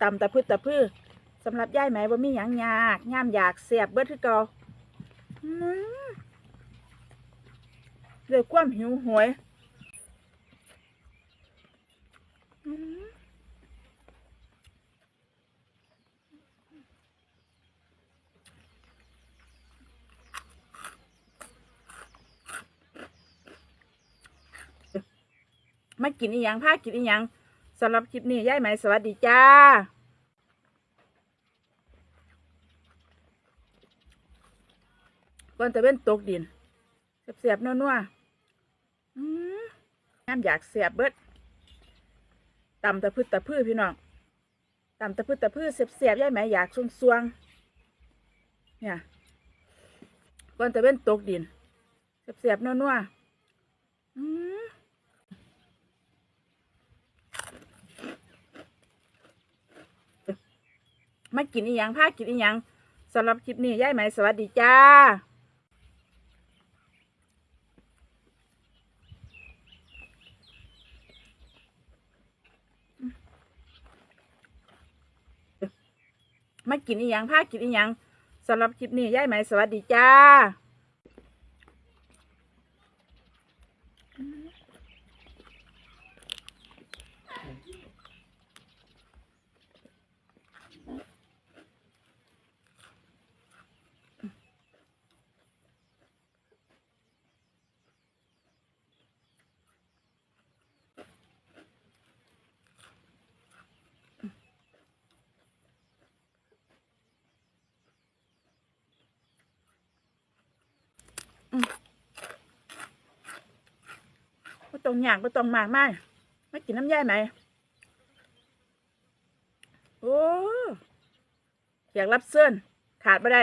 ตำตะพืชตะพืชสำหรับย่ายไหมว่ามีหยังยากย่ามอยากเสียบเบิดคือเก่าอืมเลยความหิวโหวยมากินอีหยังพากินอีหยัง สำหรับคลิปนี้ย่ายไหมสวัสดีจ้าก่อนตะเว้นตกดินเสียบๆนัวๆอืมน้ำอยากเสียบเบิดตำตะพืชตะพืชพี่น้องตำตะพืชตะพืชเสียบๆย่ายไหมอยากสวงๆเนี่ยก่อนตะเว้นตกดินเสียบๆนัวๆ มมากินอีหยังพากินอีหยังสำหรับคลิปนี้ย่ายไหมสวัสดีจ้ามากินอีหยังพากินอีหยังสำหรับคลิปนี้ย่ายไหมสวัสดีจ้า ก็ ต้องย่างก็ต้องหมากมากไม่กินน้ำย่ายไหมโอ้อยากรับเสื้อนขาดไม่ได้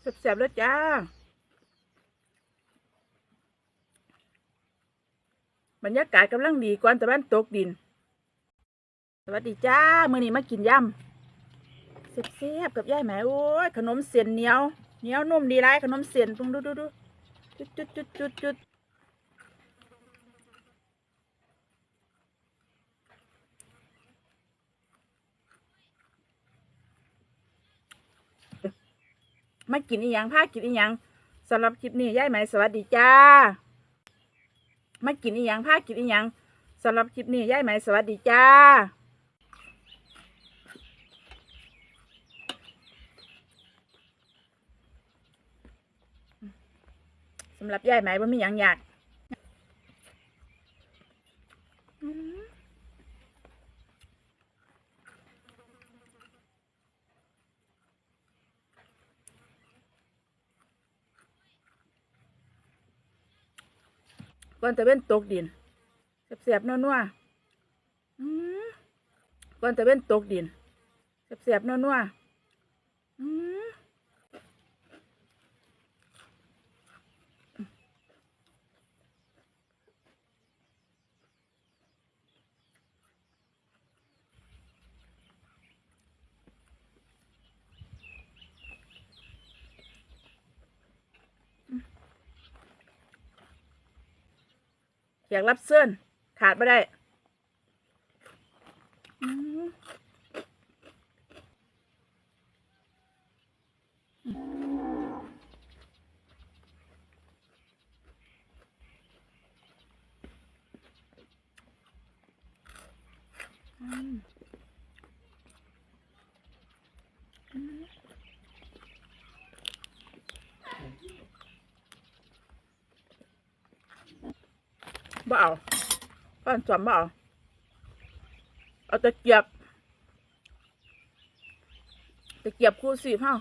แสบๆเลยจ้า บรรยากาศกำลังดีก่อนตะวันตกดิน สวัสดีจ้า มื่อนี้มากินยำ เสียบกับย่ายแหมโอ้ยขนมเสียนเหนียวเหนียวนุ่มดีไรขนมเสียนตรงดูดูดูจุดจุดจุดจุดจุดมากินอีหยังพากินอีหยังสำหรับคลิปนี้ย่ายไหมสวัสดีจ้ามากินอีหยังพากินอีหยังสำหรับคลิปนี้ย่ายไหมสวัสดีจ้า สำหรับยายไหมว่ามีอย่างอยากก่อนตะเว้นตกดินเสียบๆนัวๆก่อนตะเว้นตกดินเสียบๆนัวๆ อืมอยากรับเสื้อนขาดไม่ได้อืมอืมอืม บ่เอาป้านสวมบ่เอาเอาตะเกียบตะเกียบคู่สีเฮา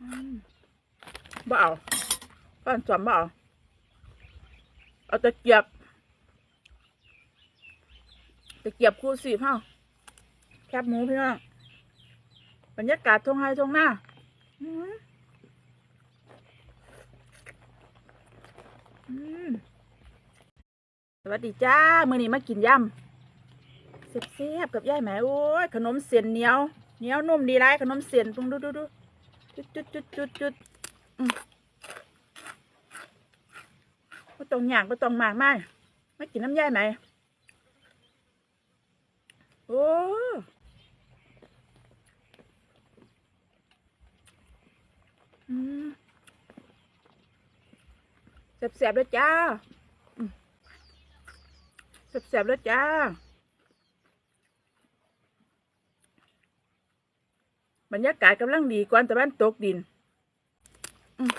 อืม บ่เอาป้านสวมบ่เอาเอาตะเกียบตะเกียบคู่สีเฮาแคบหมูพี่น้องบรรยากาศทงไฮทงหน้าสวัสดีจ้า มือนี้มากินยำเสียบๆกับยายแหมโอ้ย ขนมเสียนเหนียวเหนียวนุ่มดีไรขนมเสียนตรงดูดูดูจุดจุดจุดจุดจุด อืมก็ต้องย่างก็ต้องหมากมากมากินน้ำยายไหมโอ้แสบๆด้วยจ้าแสบๆด้วยจ้า บรรยากาศกำลังดีก่อนตะวันตกดินอืม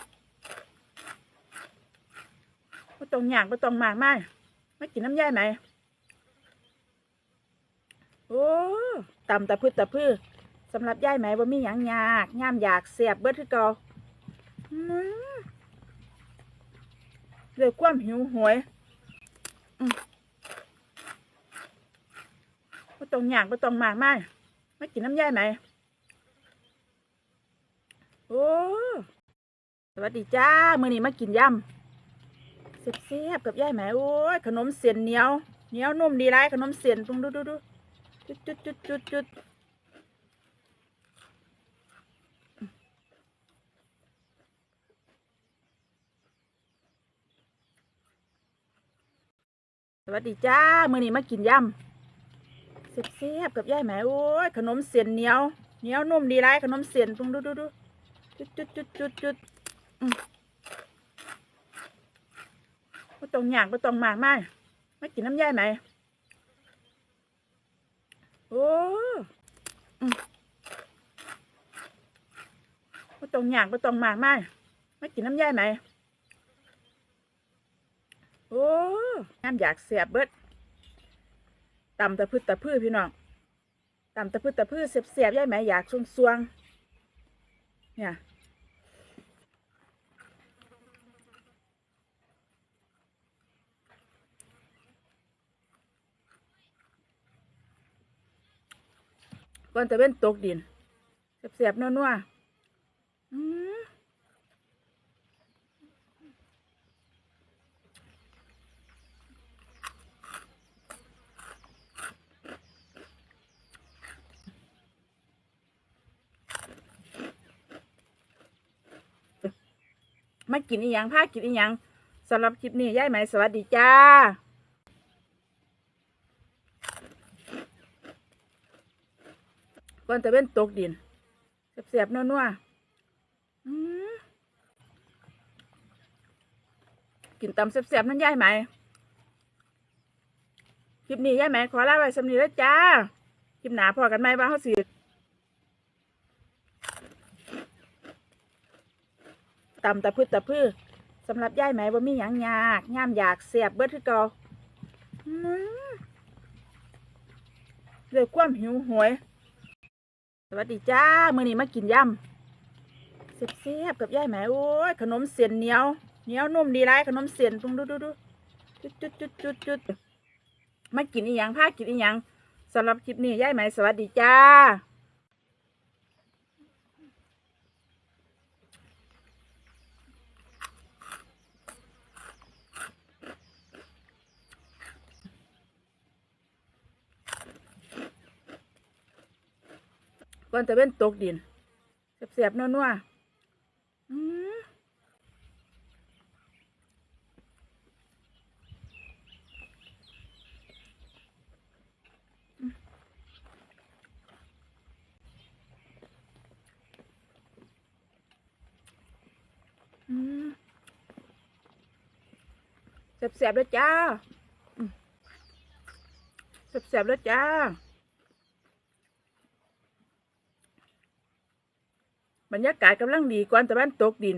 ก็ ต้องย่างก็ต้องหมากมากไม่กินน้ำย่ายไหมโอ้ตำตะพืชตะพืชสำหรับย่ายไหมว่ามีหยังยากย่ามอยากเสียบเบิดคือเก่าอืมเรื่องความหิวหวยอืมก็ต้องย่างก็ต้องหมากมากไม่กินน้ำย่ายไหมโอ้สวัสดีจ้า มือนี้มากินยำ เสียบๆกับย่ายแหมโอ้ยขนมเสียนเหนียวเหนียวนุ่มดีไรขนมเสียนตรงดูดูดูจุดจุดจุดจุดจุดสวัสดีจ้ามื้อนี้มากินยำเสียบๆกับย่ายแหมโอ้ยขนมเสียนเหนียวเหนียวนุ่มดีไรขนมเสียนตรงดูดูดูจุดจุดจุดจุดจุดอืมก็ ต้องย่างก็ต้องหมากมากไม่กินน้ำย่ายไหมโอ้อืมก็ต้องย่างก็ต้องหมากมากไม่กินน้ำย่ายไหมโอ้น้ำอยากเสียบเบิดตำตะพืชตะพืชพี่น้องตำตะพืชตะพืชเสียบเสียบย่ายไหมอยากสวงๆเนี่ย ก่อนจะเป็นตกดินเสียบๆนัวๆอืมมากินอีหยังพากินอีหยังสำหรับคลิปนี้ย่ายไหมสวัสดีจ้า ก่อนจะเป็นตกดินเสียบๆนัวๆอืมกินตำเสียบๆนั่นย่ายไหมคลิปนี้ย่ายไหมขอลาไว้สำนีแล้วจ้าคลิปหนาพอกันไหมบ้าเขาสิตำตะพืชตะพืชสำหรับย่ายไหมว่ามีหยังยากย่ามอยากเสียบเบิดคือเกาอืมเรื่อความหิวหวย สวัสดีจ้า มื้อนี้มากินยำเสียบๆกับย่ายแหมโอ้ย ขนมเสียนเหนียวเหนียวนุ่มดีไรขนมเสียนตรงดูดูดูจุดจุดจุดจุดจุดมากินอีหยังพากินอีหยังสำหรับคลิปนี้ย่ายไหมสวัสดีจ้า ก่อนจะเป็นตกดินเสียบๆนัวๆอืมอืมเสียบๆด้วยจ้าเสียบๆด้วยจ้า บรรยากาศกำลังดีก่อนตะวันตกดิน